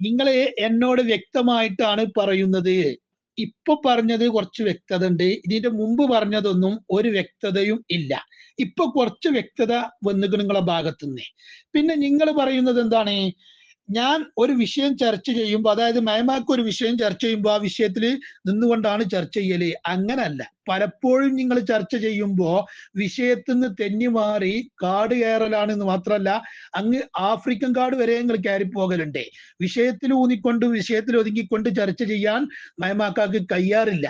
നിങ്ങൾ എന്നോട് വ്യക്തമായിട്ടാണ് പറയുന്നത്. ഇപ്പൊ പറഞ്ഞത് കുറച്ച് വ്യക്തത ഉണ്ട്. ഇതിന്റെ മുമ്പ് പറഞ്ഞതൊന്നും ഒരു വ്യക്തതയും ഇല്ല. ഇപ്പൊ കുറച്ച് വ്യക്തത വന്നിട്ട് നിങ്ങളെ ഭാഗത്തുനിന്ന്. പിന്നെ നിങ്ങൾ പറയുന്നത് എന്താണ്? ഞാൻ ഒരു വിഷയം ചർച്ച ചെയ്യുമ്പോൾ അതായത് മയമാക്ക് ഒരു വിഷയം ചർച്ച ചെയ്യുമ്പോൾ ആ വിഷയത്തിൽ നിന്നുകൊണ്ടാണ് ചർച്ച ചെയ്യൽ. അങ്ങനല്ല. പലപ്പോഴും നിങ്ങൾ ചർച്ച ചെയ്യുമ്പോൾ വിഷയത്തിൽ നിന്ന് തെന്നി മാറി കാട് കയറലാണ് എന്ന് മാത്രമല്ല അങ്ങ് ആഫ്രിക്കൻ കാട് വരെ നിങ്ങൾ കയറി പോകലുണ്ട് വിഷയത്തിൽ ഊന്നിക്കൊണ്ട് വിഷയത്തിൽ ഒതുങ്ങിക്കൊണ്ട് ചർച്ച ചെയ്യാൻ മയമാക്കാക്ക് കഴിയാറില്ല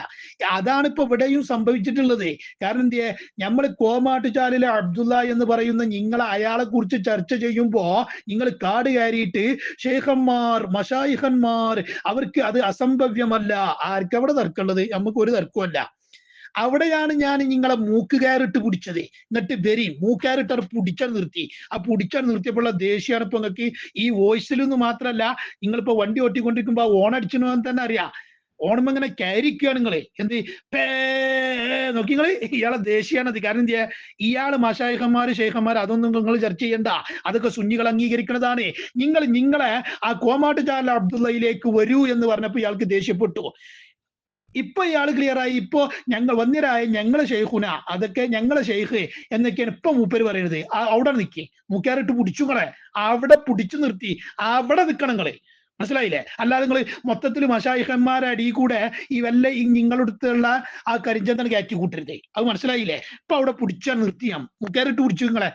അതാണ് ഇപ്പൊ ഇവിടെയും സംഭവിച്ചിട്ടുള്ളത്. കാരണം എന്തിയെ? നമ്മൾ കോമാട്ടുചാലിലെ അബ്ദുള്ള എന്ന് പറയുന്ന നിങ്ങൾ അയാളെ കുറിച്ച് ചർച്ച ചെയ്യുമ്പോ നിങ്ങൾ കാട് കയറിയിട്ട് ഷേഖന്മാർ മഷായിഖന്മാർ അവർക്ക് അത് അസംഭവ്യമല്ല. ആർക്കവിടെ തർക്കമുള്ളത്? നമുക്ക് ഒരു തർക്കമല്ല അവിടെയാണ് ഞാൻ നിങ്ങളെ മൂക്ക് കയറിട്ട് പിടിച്ചത്. എന്നിട്ട് വരി മൂക്കാരിട്ട് അത് പിടിച്ചാൽ നിർത്തി. ആ പിടിച്ചാൽ നിർത്തിയപ്പോഴുള്ള ദേഷ്യമാണ് നിങ്ങൾക്ക് ഈ വോയിസിൽ നിന്ന് മാത്രമല്ല നിങ്ങളിപ്പോ വണ്ടി ഓട്ടിക്കൊണ്ടിരിക്കുമ്പോ ഓൺ അടിച്ചു തന്നെ അറിയാം. ഓണം ഇങ്ങനെ കയറിക്കുകയാണ് നിങ്ങൾ. എന്ത്? പേ നോക്കി നിങ്ങൾ. ഇയാളെ ദേഷ്യാണത് കാരണം എന്ത് ഇയാൾ മഷായിഹന്മാര് ഷെയ്ഖന്മാർ അതൊന്നും നിങ്ങൾ ചർച്ച ചെയ്യണ്ട. അതൊക്കെ സുന്നികൾ അംഗീകരിക്കുന്നതാണ്. നിങ്ങൾ നിങ്ങളെ ആ കോമാട്ടുചാല അബ്ദുള്ളയിലേക്ക് വരൂ എന്ന് പറഞ്ഞപ്പോ ഇയാൾക്ക് ദേഷ്യപ്പെട്ടു. ഇപ്പൊ ഇയാൾ ക്ലിയർ ആയി. ഇപ്പൊ ഞങ്ങൾ വന്നിരായ ഞങ്ങളെ ഷെയ്ഖുന അതൊക്കെ ഞങ്ങളെ ഷെയ്ഖ് എന്നൊക്കെയാണ് ഇപ്പൊ മൂപ്പര് പറയുന്നത് അവിടെ നിൽക്കി മൂക്കാറിട്ട് കളെ അവിടെ പിടിച്ചു നിർത്തി. അവിടെ നിൽക്കണം നിങ്ങൾ. മനസ്സിലായില്ലേ? അല്ലാതെ നിങ്ങൾ മൊത്തത്തിൽ മഷായിഹന്മാരടി അടി കൂടെ ഈ വല്ല നിങ്ങളടുത്തുള്ള ആ കരിഞ്ചന്തൻ കയറ്റി കൂട്ടരുത്. അത് മനസ്സിലായില്ലേ? ഇപ്പൊ അവിടെ പിടിച്ചാൽ നിർത്തിയാം മൂക്കാരിട്ട് പിടിച്ചു നിങ്ങളെ.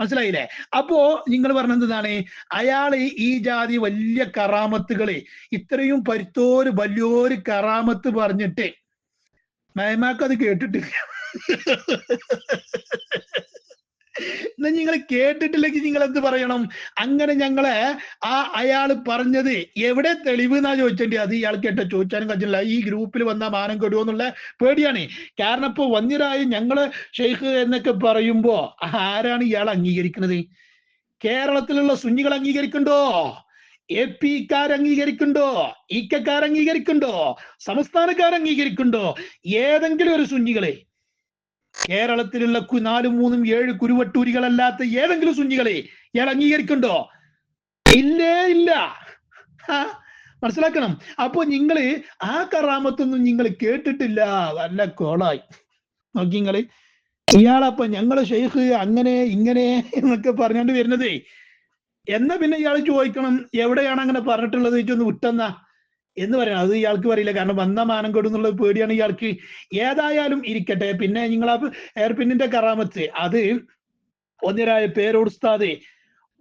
മനസ്സിലായില്ലേ? അപ്പോ നിങ്ങൾ പറഞ്ഞത് എന്താണ്? അയാൾ ഈ ജാതി വലിയ കറാമത്തുകൾ ഇത്രയും പരുത്തോര് വലിയൊരു കറാമത്ത് പറഞ്ഞിട്ട് മയമാക്കത് കേട്ടിട്ടില്ല. നിങ്ങൾ കേട്ടിട്ടില്ലെങ്കിൽ നിങ്ങൾ എന്ത് പറയണം? അങ്ങനെ ഞങ്ങളെ ആ അയാൾ പറഞ്ഞത് എവിടെ തെളിവ് എന്നാ ചോദിച്ചേണ്ടി? അത് ഇയാൾ കേട്ട ചോദിച്ചാലും കഴിച്ചില്ല ഈ ഗ്രൂപ്പിൽ വന്ന മാനം കെടുവോ എന്നുള്ള പേടിയാണ്. കാരണം ഇപ്പൊ വന്നിരായി ഞങ്ങൾ ഷെയ്ഖ് എന്നൊക്കെ പറയുമ്പോ ആരാണ് ഇയാൾ അംഗീകരിക്കുന്നത് കേരളത്തിലുള്ള സുന്നികൾ അംഗീകരിക്കണ്ടോ? എ പി കാർ അംഗീകരിക്കണ്ടോ? ഇക്കാർ അംഗീകരിക്കണ്ടോ? സംസ്ഥാനക്കാർ അംഗീകരിക്കണ്ടോ? ഏതെങ്കിലും ഒരു സുന്നികളെ കേരളത്തിലുള്ള നാലും മൂന്നും ഏഴ് കുരുവട്ടൂരികളല്ലാത്ത ഏതെങ്കിലും സുന്നികളെ ഇയാൾ അംഗീകരിക്കണ്ടോ? ഇല്ലേ ഇല്ല. മനസ്സിലാക്കണം. അപ്പൊ നിങ്ങൾ ആ കറാമത്തൊന്നും നിങ്ങൾ കേട്ടിട്ടില്ല. നല്ല കോളായി. നോക്കി നിങ്ങൾ. ഇയാളപ്പൊ ഞങ്ങൾ ഷെയ്ഖ് അങ്ങനെ ഇങ്ങനെ എന്നൊക്കെ പറഞ്ഞോണ്ട് വരുന്നതേ. എന്നാ പിന്നെ ഇയാൾ ചോദിക്കണം എവിടെയാണ് അങ്ങനെ പറഞ്ഞിട്ടുള്ളത്? ചോദിച്ചൊന്ന് വിട്ടെന്നാ. എന്ന് പറയണം അത് ഇയാൾക്ക് പറയില്ല. കാരണം വന്ന മാനം കെടും എന്നുള്ള പേടിയാണ് ഇയാൾക്ക്. ഏതായാലും ഇരിക്കട്ടെ. പിന്നെ നിങ്ങൾ ആ എയർപിന്നിന്റെ കറാമത്ത്. അത് ഒന്നിരായ പേരോടുസ്താതെ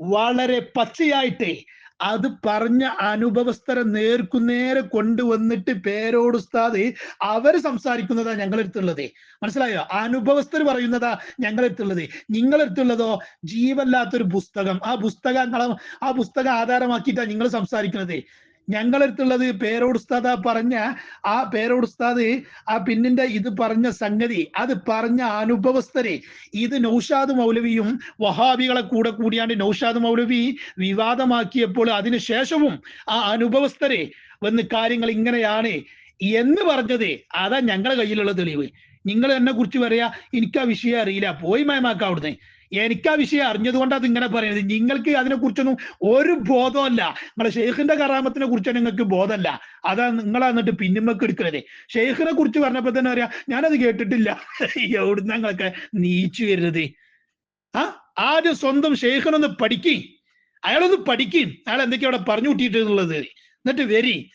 വളരെ പച്ചയായിട്ട് അത് പറഞ്ഞ അനുഭവസ്ഥരെ നേർക്കുനേരെ കൊണ്ടുവന്നിട്ട് പേരോടുസ്താതെ അവർ സംസാരിക്കുന്നതാ ഞങ്ങളെടുത്തുള്ളത്. മനസ്സിലായോ? അനുഭവസ്ഥർ പറയുന്നതാ ഞങ്ങളെടുത്തുള്ളത്. നിങ്ങളെടുത്തുള്ളതോ ജീവല്ലാത്തൊരു പുസ്തകം. ആ പുസ്തകങ്ങളെ ആ പുസ്തകം ആധാരമാക്കിയിട്ടാ നിങ്ങൾ സംസാരിക്കുന്നത്. ഞങ്ങളടുത്തുള്ളത് പേരോട് ഉസ്താദ് ആ പറഞ്ഞ ആ പേരോട് ഉസ്താദ് ആ പിന്നിന്റെ ഇത് പറഞ്ഞ സംഗതി അത് പറഞ്ഞ അനുഭവസ്ഥരെ ഇത് നൗഷാദ് മൗലവിയും വഹാബികളെ കൂടെ കൂടിയാണ്ട് നൗഷാദ് മൗലവി വിവാദമാക്കിയപ്പോൾ അതിനു ശേഷവും ആ അനുഭവസ്ഥരെ വന്ന് കാര്യങ്ങൾ ഇങ്ങനെയാണ് എന്ന് പറഞ്ഞത്. അതാ ഞങ്ങളെ കയ്യിലുള്ള തെളിവ്. നിങ്ങൾ എന്നെ കുറിച്ച് പറയാ എനിക്ക് ആ വിഷയം അറിയില്ല. പോയി മയമാക്ക അവിടുന്ന്. എനിക്ക് ആ വിഷയം അറിഞ്ഞതുകൊണ്ട് അത് ഇങ്ങനെ പറയുന്നത് നിങ്ങൾക്ക് അതിനെ കുറിച്ചൊന്നും ഒരു ബോധമല്ല. നിങ്ങളെ ഷെയ്ഖിന്റെ കറാമത്തിനെ കുറിച്ച് നിങ്ങൾക്ക് ബോധമല്ല. അതാ നിങ്ങൾ എന്നിട്ട് പിന്നിമ്മക്ക് എടുക്കുന്നത് ഷെയ്ഖിനെ കുറിച്ച് പറഞ്ഞപ്പോ തന്നെ അറിയാം ഞാനത് കേട്ടിട്ടില്ല. എവിടുന്ന് ഞങ്ങളൊക്കെ നീച്ചു വരുന്നത്? ആ? ആദ്യം സ്വന്തം ഷെയ്ഖിനൊന്ന് പഠിക്കും. അയാളൊന്ന് പഠിക്കും. അയാൾ എന്തൊക്കെയാ അവിടെ പറഞ്ഞു കൂട്ടിയിട്ടുള്ളത്? എന്നിട്ട് വരി.